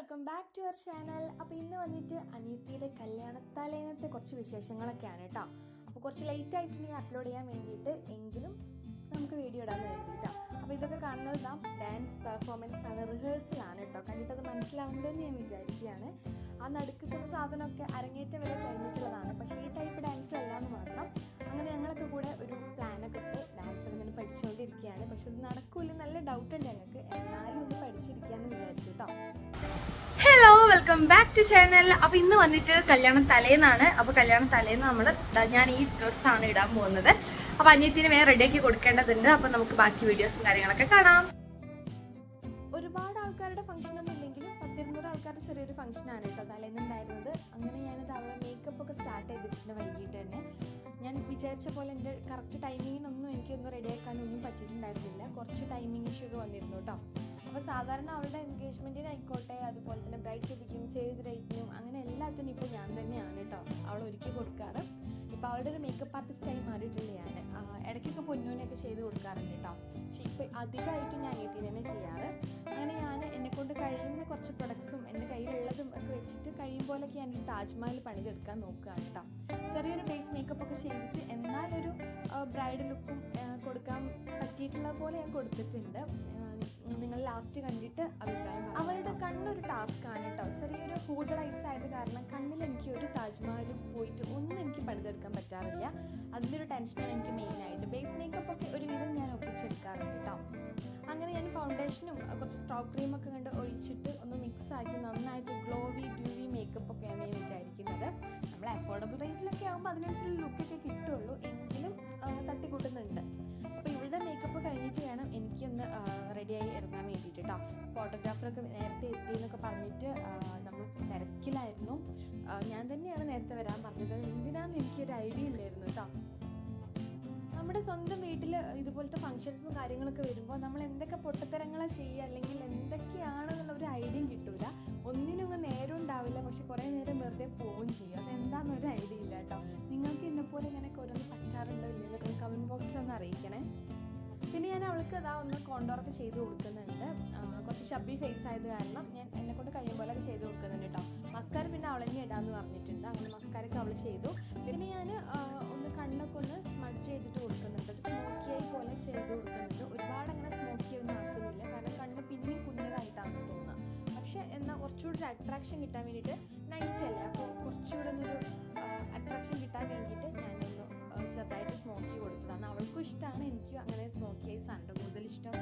Welcome back to our channel. അപ്പോൾ ഇന്ന് വന്നിട്ട് അനിയത്തിയുടെ കല്യാണത്തലേന്നത്തെ കുറച്ച് വിശേഷങ്ങളൊക്കെയാണ് കേട്ടോ അപ്പോൾ കുറച്ച് ലേറ്റ് ആയിട്ട് ഞാൻ അപ്ലോഡ് ചെയ്യാൻ വേണ്ടിയിട്ട്. എങ്കിലും നമുക്ക് വീഡിയോ ഇടാൻ വേണ്ടിയിട്ടാണ് അപ്പോൾ ഇതൊക്കെ കാണുന്നത് നാം ഡാൻസ് പെർഫോമൻസ് ആണ് റിഹേഴ്സലാണ് കേട്ടോ കണ്ടിട്ട് അത് മനസ്സിലാവുന്നുണ്ടെന്ന് ഞാൻ വിചാരിക്കുകയാണ്. ആ നടുക്കുന്ന സാധനമൊക്കെ അരങ്ങേറ്റം വരെ കഴിഞ്ഞിട്ടുള്ളതാണ്. പക്ഷേ ഈ ടൈപ്പ് ഡാൻസ് അല്ലാന്ന് മാത്രം. അങ്ങനെ ഞങ്ങളൊക്കെ കൂടെ ഒരു പ്ലാനൊക്കെ ഇട്ട് ഡാൻസ് ഇങ്ങനെ പഠിച്ചുകൊണ്ടിരിക്കുകയാണ് പക്ഷെ ഇത് നടക്കൂല നല്ല ഡൗട്ട് ഉണ്ട് ഞങ്ങൾക്ക്. എന്നാലും ഒന്ന് പഠിച്ചിരിക്കുകയെന്ന് വിചാരിച്ചു കേട്ടോ വെൽക്കം ബാക്ക് ടു ചാനൽ അപ്പൊ ഇന്ന് വന്നിട്ട് കല്യാണം തലേന്നാണ്. അപ്പൊ കല്യാണം തലേന്ന് നമ്മൾ ഞാൻ ഈ ഡ്രസ്സാണ് ഇടാൻ പോകുന്നത്. അപ്പൊ അനിയത്തിന് വേറെ റെഡിയാക്കി കൊടുക്കേണ്ടതുണ്ട്. അപ്പൊ നമുക്ക് ബാക്കി വീഡിയോസും കാര്യങ്ങളൊക്കെ കാണാം. ഒരുപാട് ആൾക്കാരുടെ ഫംഗ്ഷൻ ഇല്ലെങ്കിലും പത്തിരുന്നൂറ് ആൾക്കാരുടെ ചെറിയൊരു ഫംഗ്ഷൻ ആണ് കേട്ടോ തലേന്നുണ്ടായിരുന്നത്. അങ്ങനെ ഞാനത് അവളെ മേക്കപ്പ് ഒക്കെ സ്റ്റാർട്ട് ചെയ്തിട്ടുണ്ട് വൈകിട്ട് തന്നെ. ഞാൻ വിചാരിച്ച പോലെ എന്റെ കറക്റ്റ് ടൈമിങ്ങിനൊന്നും എനിക്കൊന്നും റെഡിയാക്കാനൊന്നും പറ്റിയിട്ടുണ്ടായിരുന്നില്ല. കുറച്ച് ടൈമിംഗ് ഇഷ്യൂ വന്നിരുന്നു കേട്ടോ അപ്പോൾ സാധാരണ അവളുടെ എൻഗേജ്മെന്റിനായിക്കോട്ടെ അതുപോലെ തന്നെ ബ്രൈറ്റ് ടിപ്പിക്കും സേവ് റേറ്റിനും അങ്ങനെ എല്ലാത്തിനും ഇപ്പോൾ ഞാൻ തന്നെയാണ് കേട്ടോ അവൾ ഒരുക്കി കൊടുക്കാറ്. ഇപ്പോൾ അവളുടെ ഒരു മേക്കപ്പ് ആർട്ടിസ്റ്റായി മാറിയിട്ടുണ്ട് ഞാൻ. ഇടയ്ക്കൊക്കെ പൊന്നൂനൊക്കെ ചെയ്ത് കൊടുക്കാറുണ്ട് കേട്ടോ പക്ഷേ ഇപ്പോൾ അധികമായിട്ടും ഞാൻ അനിയത്തിന് തന്നെ ചെയ്യാറ്. അങ്ങനെ ഞാൻ എന്നെക്കൊണ്ട് കഴിയുന്ന കുറച്ച് പ്രൊഡക്ട്സും എന്റെ വെച്ചിട്ട് കഴിയും പോലൊക്കെ ഞാൻ താജ്മഹൽ പണിതെടുക്കാൻ നോക്കുകയാണ് കേട്ടോ. ചെറിയൊരു ഫേസ് മേക്കപ്പ് ഒക്കെ ചെയ്തിട്ട് എന്നാലൊരു ബ്രൈഡ് ലുക്കും കൊടുക്കാൻ പറ്റിയിട്ടുള്ള പോലെ ഞാൻ കൊടുത്തിട്ടുണ്ട്. നിങ്ങൾ ലാസ്റ്റ് കണ്ടിട്ട് അഭിപ്രായം. അവളുടെ കണ്ണൊരു ടാസ്ക് ആണ് കേട്ടോ. ചെറിയൊരു ഹൂഡഡ് ഐസ് ആയത് കാരണം കണ്ണിൽ എനിക്ക് ഒരു താജ്മഹൽ പോയിട്ട് ഒന്നും എനിക്ക് പണിതെടുക്കാൻ പറ്റാറില്ല. അതിന്റെ ഒരു ടെൻഷനാണ് എനിക്ക് മെയിനായിട്ട് ബേസ് മേക്കപ്പ് ഒക്കെ ഒരുവിധം ഞാൻ ഒപ്പിച്ചെടുക്കാറുണ്ട് കേട്ടോ. അങ്ങനെ ഞാൻ ഫൗണ്ടേഷനും കുറച്ച് സ്റ്റോപ്പ് ക്രീമൊക്കെ കണ്ട് ഒഴിച്ചിട്ട് ഒന്ന് മിക്സ് ആക്കി നന്നായിട്ട് ഗ്ലോവി ഡ്യൂവി മേക്കപ്പ് ഒക്കെയാണ് ഞാൻ വിചാരിക്കുന്നത്. നമ്മൾ അഫോർഡബിൾ റേറ്റിലൊക്കെ ആകുമ്പോൾ അതിനനുസരിച്ച് ലുക്കൊക്കെ കിട്ടുള്ളൂ. എങ്കിലും തട്ടിക്കൂട്ടുന്നുണ്ട്. അപ്പോൾ ഇവളുടെ മേക്കപ്പ് കഴിഞ്ഞിട്ട് വേണം എനിക്കൊന്ന് റെഡിയായി ഇറങ്ങാൻ വേണ്ടിയിട്ട് കേട്ടോ ഫോട്ടോഗ്രാഫറൊക്കെ നേരത്തെ എത്തി എന്നൊക്കെ പറഞ്ഞിട്ട് നമ്മൾ തിരക്കിലായിരുന്നു. ഞാൻ തന്നെയാണ് നേരത്തെ വരാൻ പറഞ്ഞത്. എന്തിനാന്ന് എനിക്കൊരു ഐഡിയ ഇല്ലായിരുന്നു കേട്ടോ നമ്മുടെ സ്വന്തം വീട്ടിൽ ഇതുപോലത്തെ ഫങ്ഷൻസും കാര്യങ്ങളൊക്കെ വരുമ്പോൾ നമ്മൾ എന്തൊക്കെ പൊട്ടത്തരങ്ങളാണ് ചെയ്യുക അല്ലെങ്കിൽ എന്തൊക്കെയാണെന്നുള്ള ഒരു ഐഡിയ കിട്ടൂല. ഒന്നിനും നേരം ഉണ്ടാവില്ല. പക്ഷെ കുറേ നേരം വെറുതെ പോവുകയും ചെയ്യും. അതെന്താണെന്നൊരു ഐഡിയ ഇല്ല കേട്ടോ. നിങ്ങൾക്ക് എന്നെപ്പോലെ ഇങ്ങനെ ഓരോന്ന് പറ്റാറുണ്ടോ ഇല്ലെന്നൊക്കെ കമന്റ് ബോക്സിലൊന്ന് അറിയിക്കണേ. പിന്നെ ഞാൻ അവൾക്ക് അതാ ഒന്ന് കോണ്ടോറൊക്കെ ചെയ്ത് കൊടുക്കുന്നുണ്ട്. കുറച്ച് ഷബി ഫേസ് ആയത് കാരണം ഞാൻ എന്നെ കൊണ്ട് കഴിയും പോലെയൊക്കെ ചെയ്ത് കൊടുക്കുന്നുണ്ട് കേട്ടോ. മസ്കാരം പിന്നെ ഇടാന്ന് പറഞ്ഞിട്ടുണ്ട്. അങ്ങനെ മസ്കാരൊക്കെ അവൾ ചെയ്തു. പിന്നെ ഞാൻ ഒന്ന് കണ്ണൊക്കെ ഒന്ന് സ്മഡ്ജ് ചെയ്തിട്ട് കൊടുക്കുന്നുണ്ട്. ഒരു സ്മോക്കി ആയി പോലെ ചെയ്ത് കൊടുക്കുന്നുണ്ട്. ഒരുപാട് അങ്ങനെ സ്മോക്കി ഒന്നും ആക്കുന്നില്ല. കാരണം കണ്ണ് പിന്നെയും കുഞ്ഞതായിട്ടാണ് തോന്നുന്നത്. പക്ഷെ എന്നാൽ കുറച്ചുകൂടി ഒരു അട്രാക്ഷൻ കിട്ടാൻ വേണ്ടിയിട്ട് നൈറ്റ് അല്ലേ? അപ്പോൾ കുറച്ചുകൂടെ ഒന്നൊരു അട്രാക്ഷൻ കിട്ടാൻ വേണ്ടിയിട്ട് ഞാനൊന്ന് ചെറുതായിട്ട് സ്മോക്കി കൊടുത്തതാണ്. അവൾക്കും ഇഷ്ടമാണ് എനിക്കും അങ്ങനെ സ്മോക്കി ഐസ് ആണ് കൂടുതൽ ഇഷ്ടം.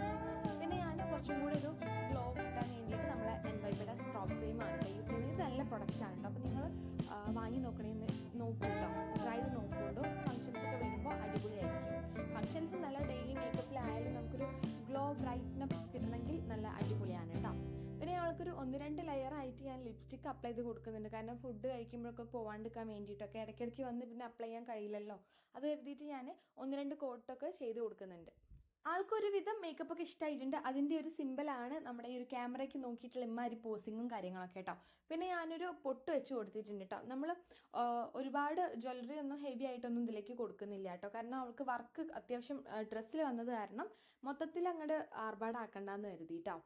പിന്നെ ഞാൻ കുറച്ചും കൂടി ഒരു ഗ്ലോ കിട്ടാൻ വേണ്ടിയിട്ട് നമ്മളെ എൻവൈബിയുടെ സ്ട്രോപ്പ് ക്രീമാണ് യൂസ് നല്ല പ്രൊഡക്റ്റ് ആണ് അപ്പോൾ നിങ്ങൾ വാങ്ങി നോക്കണേന്ന് നോക്കൂ കേട്ടോ ട്രൈ ചെയ്ത് നോക്കുള്ളൂ. ഫങ്ഷൻസ് ഒക്കെ വരുമ്പോൾ അടിപൊളിയായിരിക്കും. ഫങ്ഷൻസ് നല്ല ഡെയിലി മേക്കപ്പിലായാലും നമുക്കൊരു ഗ്ലോ ബ്രൈറ്റ്നപ്പ് കിട്ടണമെങ്കിൽ നല്ല അടിപൊളിയാണ് കേട്ടോ പിന്നെ അവൾക്കൊരു ഒന്ന് രണ്ട് ലെയർ ആയിട്ട് ഞാൻ ലിപ്സ്റ്റിക് അപ്ലൈ ചെയ്ത് കൊടുക്കുന്നുണ്ട്. കാരണം ഫുഡ് കഴിക്കുമ്പോഴൊക്കെ പോവാണ്ടിരിക്കാൻ വേണ്ടിയിട്ടൊക്കെ. ഇടയ്ക്കിടയ്ക്ക് വന്ന് പിന്നെ അപ്ലൈ ചെയ്യാൻ കഴിയില്ലല്ലോ. അത് കരുതിയിട്ട് ഞാൻ ഒന്ന് രണ്ട് കോട്ടൊക്കെ ചെയ്ത് കൊടുക്കുന്നുണ്ട്. ആൾക്കൊരു വിധം മേക്കപ്പ് ഒക്കെ ഇഷ്ടമായിട്ടുണ്ട് അതിന്റെ ഒരു സിമ്പിളാണ് നമ്മുടെ ഈ ഒരു ക്യാമറയ്ക്ക് നോക്കിയിട്ടുള്ള ഇമ്മാതിരി പോസിങ്ങും കാര്യങ്ങളൊക്കെ കേട്ടോ പിന്നെ ഞാനൊരു പൊട്ട് വെച്ച് കൊടുത്തിട്ടുണ്ട് കേട്ടോ നമ്മൾ ഒരുപാട് ജ്വല്ലറി ഒന്നും ഹെവി ആയിട്ടൊന്നും ഇതിലേക്ക് കൊടുക്കുന്നില്ല കേട്ടോ കാരണം അവൾക്ക് വർക്ക് അത്യാവശ്യം ഡ്രസ്സിൽ വന്നത് കാരണം മൊത്തത്തിൽ അങ്ങോട്ട് ആർഭാടാക്കണ്ടെന്ന് കരുതി കേട്ടോ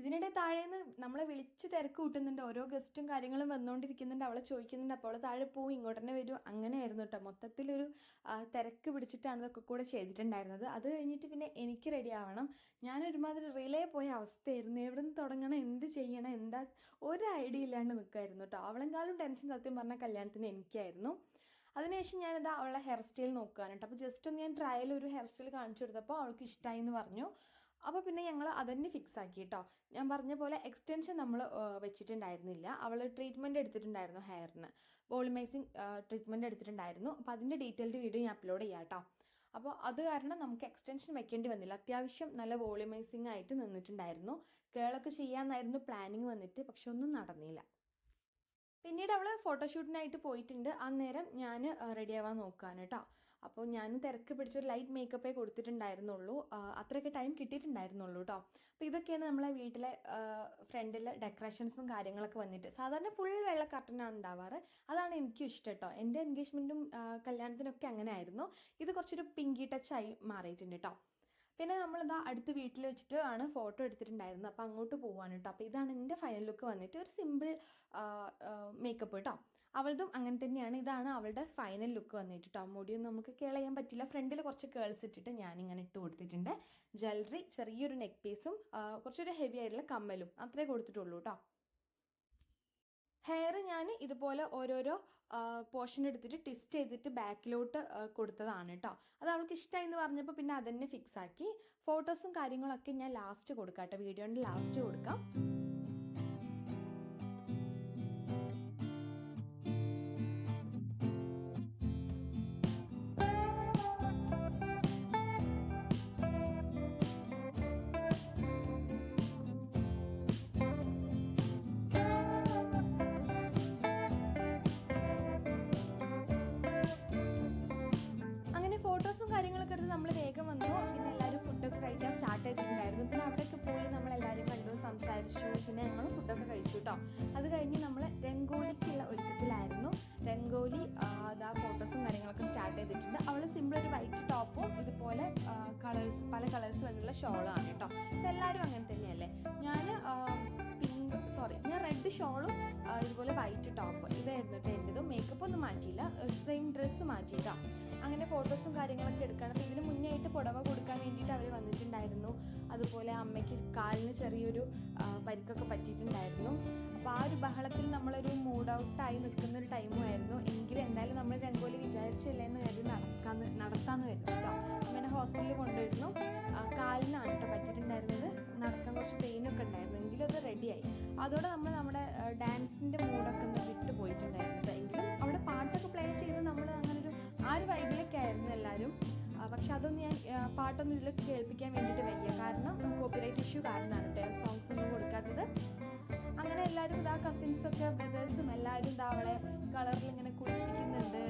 ഇതിനിടെ താഴേന്ന് നമ്മളെ വിളിച്ച് തിരക്ക് കൂട്ടുന്നുണ്ട്. ഓരോ ഗസ്റ്റും കാര്യങ്ങളും വന്നുകൊണ്ടിരിക്കുന്നുണ്ട് അവളെ ചോദിക്കുന്നുണ്ട്. അപ്പോൾ താഴെ പോവും ഇങ്ങോട്ട് തന്നെ വരും. അങ്ങനെയായിരുന്നു കേട്ടോ മൊത്തത്തിലൊരു തിരക്ക് പിടിച്ചിട്ടാണ് ഇതൊക്കെ കൂടെ ചെയ്തിട്ടുണ്ടായിരുന്നത്. അത് കഴിഞ്ഞിട്ട് പിന്നെ എനിക്ക് റെഡി ആവണം. ഞാൻ ഒരുമാതിരി റിലേ പോയ അവസ്ഥയായിരുന്നു. എവിടെ നിന്ന് തുടങ്ങണം? എന്ത് ചെയ്യണം? എന്താ? ഒരു ഐഡിയ ഇല്ലാണ്ട് നിൽക്കുമായിരുന്നു കേട്ടോ അവളെങ്കാളും ടെൻഷൻ സത്യം പറഞ്ഞ കല്യാണത്തിന് എനിക്കായിരുന്നു. അതിനുശേഷം ഞാനിതാ അവളെ ഹെയർ സ്റ്റൈൽ നോക്കുകയാണ് കേട്ടോ അപ്പോൾ ജസ്റ്റ് ഒന്ന് ഞാൻ ട്രയൽ ഒരു ഹെയർ സ്റ്റൈൽ കാണിച്ചു കൊടുത്തപ്പോൾ അവൾക്ക് ഇഷ്ടമായി എന്ന് പറഞ്ഞു. അപ്പോൾ പിന്നെ ഞങ്ങൾ അതന്നെ ഫിക്സ് ആക്കി കേട്ടോ ഞാൻ പറഞ്ഞ പോലെ എക്സ്റ്റൻഷൻ നമ്മൾ വെച്ചിട്ടുണ്ടായിരുന്നില്ല. അവൾ ട്രീറ്റ്മെന്റ് എടുത്തിട്ടുണ്ടായിരുന്നു ഹെയറിന് വോളിമൈസിങ് ട്രീറ്റ്മെന്റ് എടുത്തിട്ടുണ്ടായിരുന്നു. അപ്പോൾ അതിന്റെ ഡീറ്റെയിൽഡ് വീഡിയോ ഞാൻ അപ്ലോഡ് ചെയ്യാം കേട്ടോ അപ്പോൾ അത് കാരണം നമുക്ക് എക്സ്റ്റൻഷൻ വെക്കേണ്ടി വന്നില്ല. അത്യാവശ്യം നല്ല വോളിമൈസിങ് ആയിട്ട് നിന്നിട്ടുണ്ടായിരുന്നു. കേളൊക്കെ ചെയ്യാമെന്നായിരുന്നു പ്ലാനിങ് വന്നിട്ട് പക്ഷെ ഒന്നും നടന്നില്ല. പിന്നീട് അവൾ ഫോട്ടോഷൂട്ടിനായിട്ട് പോയിട്ടുണ്ട്. അന്നേരം ഞാൻ റെഡിയാവാൻ നോക്കുകയാണ് കേട്ടോ അപ്പോൾ ഞാൻ തിരക്ക് പിടിച്ചൊരു ലൈറ്റ് മേക്കപ്പേ കൊടുത്തിട്ടുണ്ടായിരുന്നുള്ളൂ. അത്രയൊക്കെ ടൈം കിട്ടിയിട്ടുണ്ടായിരുന്നുള്ളൂ കേട്ടോ അപ്പോൾ ഇതൊക്കെയാണ് നമ്മളെ വീട്ടിലെ ഫ്രണ്ടിലെ ഡെക്കറേഷൻസും കാര്യങ്ങളൊക്കെ വന്നിട്ട്. സാധാരണ ഫുൾ വെള്ള കർട്ടനാണ് ഉണ്ടാവാറ്. അതാണ് എനിക്കും ഇഷ്ടം കേട്ടോ എന്റെ എൻഗേജ്മെന്റും കല്യാണത്തിനൊക്കെ അങ്ങനെ ആയിരുന്നു ഇത് കുറച്ചൊരു പിങ്കി ടച്ചായി മാറിയിട്ടുണ്ട് കേട്ടോ പിന്നെ നമ്മളിതാ അടുത്ത വീട്ടിൽ വെച്ചിട്ട് ആണ് ഫോട്ടോ എടുത്തിട്ടുണ്ടായിരുന്നത്. അപ്പോൾ അങ്ങോട്ട് പോവാണ് കേട്ടോ അപ്പോൾ ഇതാണ് എന്റെ ഫൈനൽ ലുക്ക് വന്നിട്ട് ഒരു സിമ്പിൾ മേക്കപ്പ് കേട്ടോ അവളതും അങ്ങനെ തന്നെയാണ്. ഇതാണ് അവളുടെ ഫൈനൽ ലുക്ക് വന്നിട്ട്. കേട്ടോ മുടിയൊന്നും നമുക്ക് കിളയാൻ പറ്റില്ല. ഫ്രണ്ടിൽ കുറച്ച് കേൾസ് ഇട്ടിട്ട് ഞാനിങ്ങനെ ഇട്ട് കൊടുത്തിട്ടുണ്ട്. ജ്വല്ലറി ചെറിയൊരു നെക്ക് പീസും കുറച്ചൊരു ഹെവി ആയിട്ടുള്ള കമ്മലും. അത്രേ കൊടുത്തിട്ടുള്ളൂ കേട്ടോ ഹെയർ ഞാൻ ഇതുപോലെ ഓരോരോ പോർഷൻ എടുത്തിട്ട് ട്വിസ്റ്റ് ചെയ്തിട്ട് ബാക്കിലോട്ട് കൊടുത്തതാണ് കേട്ടോ അത് അവൾക്ക് ഇഷ്ടമായി എന്ന് പറഞ്ഞപ്പോൾ പിന്നെ അതന്നെ ഫിക്സ് ആക്കി. ഫോട്ടോസും കാര്യങ്ങളൊക്കെ ഞാൻ ലാസ്റ്റ് കൊടുക്കാം കേട്ടോ വീഡിയോന്റെ ലാസ്റ്റ് കൊടുക്കാം. കേട്ടോ. അത് കഴിഞ്ഞ് നമ്മൾ രംഗോലിക്കുള്ള ഒരുക്കത്തിലായിരുന്നു. രംഗോലി അതാ ഫോട്ടോസും കാര്യങ്ങളൊക്കെ സ്റ്റാർട്ട് ചെയ്തിട്ടുണ്ട്. അവൾ സിമ്പിൾ ഒരു വൈറ്റ് ടോപ്പും ഇതുപോലെ കളേഴ്സ് പല കളേഴ്സ് വന്നിട്ടുള്ള ഷോളാണ് കേട്ടോ. ഇതെല്ലാവരും അങ്ങനെ തന്നെയല്ലേ? ഞാൻ പിങ്ക് സോറി ഞാൻ റെഡ് ഷോളും ഇതുപോലെ വൈറ്റ് ടോപ്പ് ഇതായിരുന്നു കേട്ടോ എന്റെതും മേക്കപ്പ് ഒന്നും മാറ്റിയില്ല. സെയിം ഡ്രസ്സ് മാറ്റിയിട്ടാണ് അങ്ങനെ ഫോട്ടോസും കാര്യങ്ങളൊക്കെ എടുക്കണം. അപ്പോൾ ഇതിന് മുന്നേ ആയിട്ട് പുടവ കൊടുക്കാൻ വേണ്ടിയിട്ട് അവർ വന്നിട്ടുണ്ടായിരുന്നു. അതുപോലെ അമ്മയ്ക്ക് കാലിന് ചെറിയൊരു പരിക്കൊക്കെ പറ്റിയിട്ടുണ്ടായിരുന്നു. അപ്പോൾ ആ ഒരു ബഹളത്തിൽ നമ്മളൊരു മൂഡ് ഔട്ടായി നിൽക്കുന്ന ഒരു ടൈമുമായിരുന്നു എങ്കിലും എന്തായാലും നമ്മൾ രംഗോലി വിചാരിച്ചില്ല എന്ന് കരുതി നടക്കാന്ന് നടത്താമെന്ന് വരുന്നു കേട്ടോ അങ്ങനെ ഹോസ്പിറ്റലിൽ കൊണ്ടുവരുന്നു. കാലിനാണ് കേട്ടോ പറ്റിയിട്ടുണ്ടായിരുന്നത്. നടക്കാൻ കുറച്ച് പെയിനൊക്കെ ഉണ്ടായിരുന്നു. എങ്കിലും അത് റെഡിയായി അതോടെ നമ്മൾ നമ്മുടെ ഡാൻസിന്റെ മൂഡൊക്കെ ഒന്ന് വിട്ടു പോയിട്ടുണ്ടായിരുന്നു. എങ്കിലും അവിടെ പാട്ടൊക്കെ പ്ലേ ചെയ്ത് നമ്മൾ അങ്ങനെ ഒരു ആ ഒരു വൈബിലൊക്കെ ആയിരുന്നു എല്ലാവരും പക്ഷെ അതൊന്നും ഞാൻ പാട്ടൊന്നും ഇതിൽ കേൾപ്പിക്കാൻ വേണ്ടിയിട്ട് വയ്യ. കാരണം കോപ്പിറൈറ്റ് ഇഷ്യൂ കാരണമാണ് കേട്ടോ സോങ്സ് ഒന്നും കൊടുക്കാത്തത്. അങ്ങനെ എല്ലാവരും ഇതാ കസിൻസ് ഒക്കെ ബ്രദേഴ്സും എല്ലാവരും ഇതാ അവളെ കളറിൽ ഇങ്ങനെ കുളിപ്പിക്കുന്നുണ്ട്.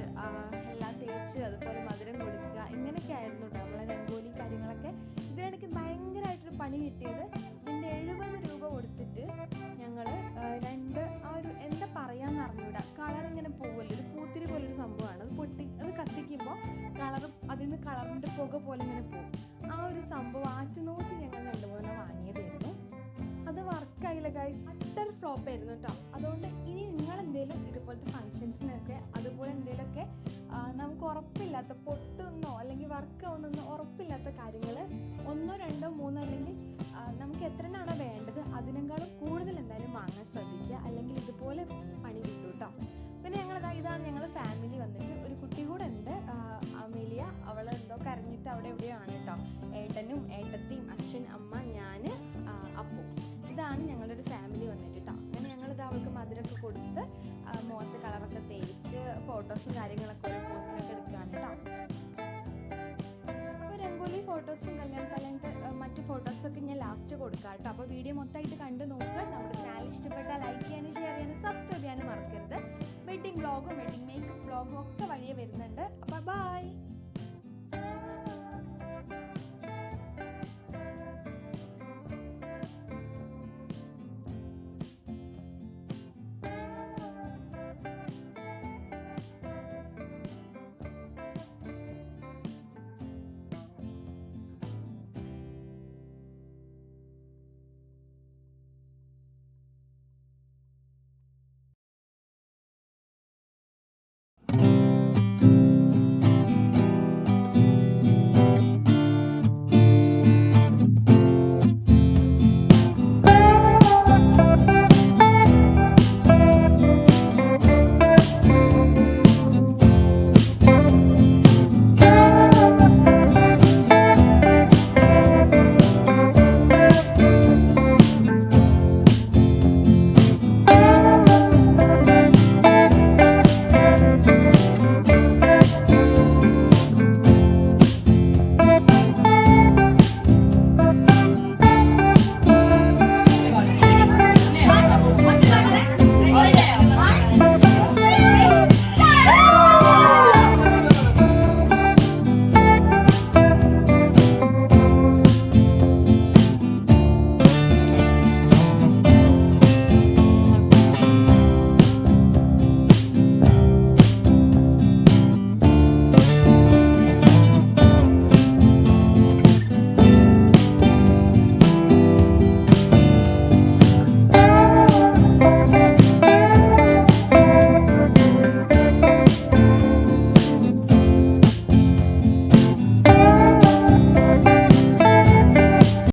എല്ലാം തേച്ച് അതുപോലെ മധുരം കൊടുക്കുക. ഇങ്ങനെയൊക്കെ ആയിരുന്നു കേട്ടോ നമ്മളെ രംഗോലി കാര്യങ്ങളൊക്കെ. ഇതിനിടയ്ക്ക് ഭയങ്കരമായിട്ടൊരു പണി കിട്ടിയത് എന്റെ എഴുപത് രൂപ കൊടുത്തിട്ട് ഞങ്ങൾ രണ്ട് ആ ഒരു എന്താ പറയാന്ന് അറിഞ്ഞൂടാ. കളർ ഇങ്ങനെ പോകല്ലോ ഒരു പൂത്തിരി പോലൊരു സംഭവമാണ്. അത് പൊട്ടി അത് കത്തിക്കുമ്പോൾ കളർ അതിൽ നിന്ന് കളറിന്റെ പുക പോലെ ഇങ്ങനെ പോകും ആ ഒരു സംഭവം ആറ്റുനോറ്റ് ഞങ്ങൾ അത് വർക്കായില്ല ഗൈസ് അട്ടർ ഫ്ലോപ്പ് ആയിരുന്നു കേട്ടോ അതുകൊണ്ട് ഇനി നിങ്ങൾ എന്തെങ്കിലും ഇതുപോലത്തെ ഫങ്ഷൻസിനൊക്കെ അതുപോലെ എന്തെങ്കിലുമൊക്കെ നമുക്ക് ഉറപ്പില്ലാത്ത പൊട്ടുന്നോ അല്ലെങ്കിൽ വർക്ക് ആവുന്നോ ഉറപ്പില്ലാത്ത കാര്യങ്ങൾ ഒന്നോ രണ്ടോ മൂന്നോ അല്ലെങ്കിൽ നമുക്ക് എത്രണ്ണാണോ വേണ്ടത് അതിനേക്കാളും കൂടുതൽ എന്തായാലും വാങ്ങാൻ ശ്രദ്ധിക്കുക. അല്ലെങ്കിൽ ഇതുപോലെ പണി കിട്ടും കേട്ടോ പിന്നെ ഞങ്ങൾ ഇതാണ് ഞങ്ങൾ ഫാമിലി വന്നിട്ട്. ഒരു കുട്ടി കൂടെ ഉണ്ട് അമേലിയ. അവൾ എന്തോ കരഞ്ഞിട്ട് അവിടെ എവിടെയോ ആണ് കേട്ടോ ഏട്ടനും ഏട്ടത്തിയും അച്ഛൻ അമ്മ ഉപഭോക്തൃ വഴിയെ വരുന്നുണ്ട്.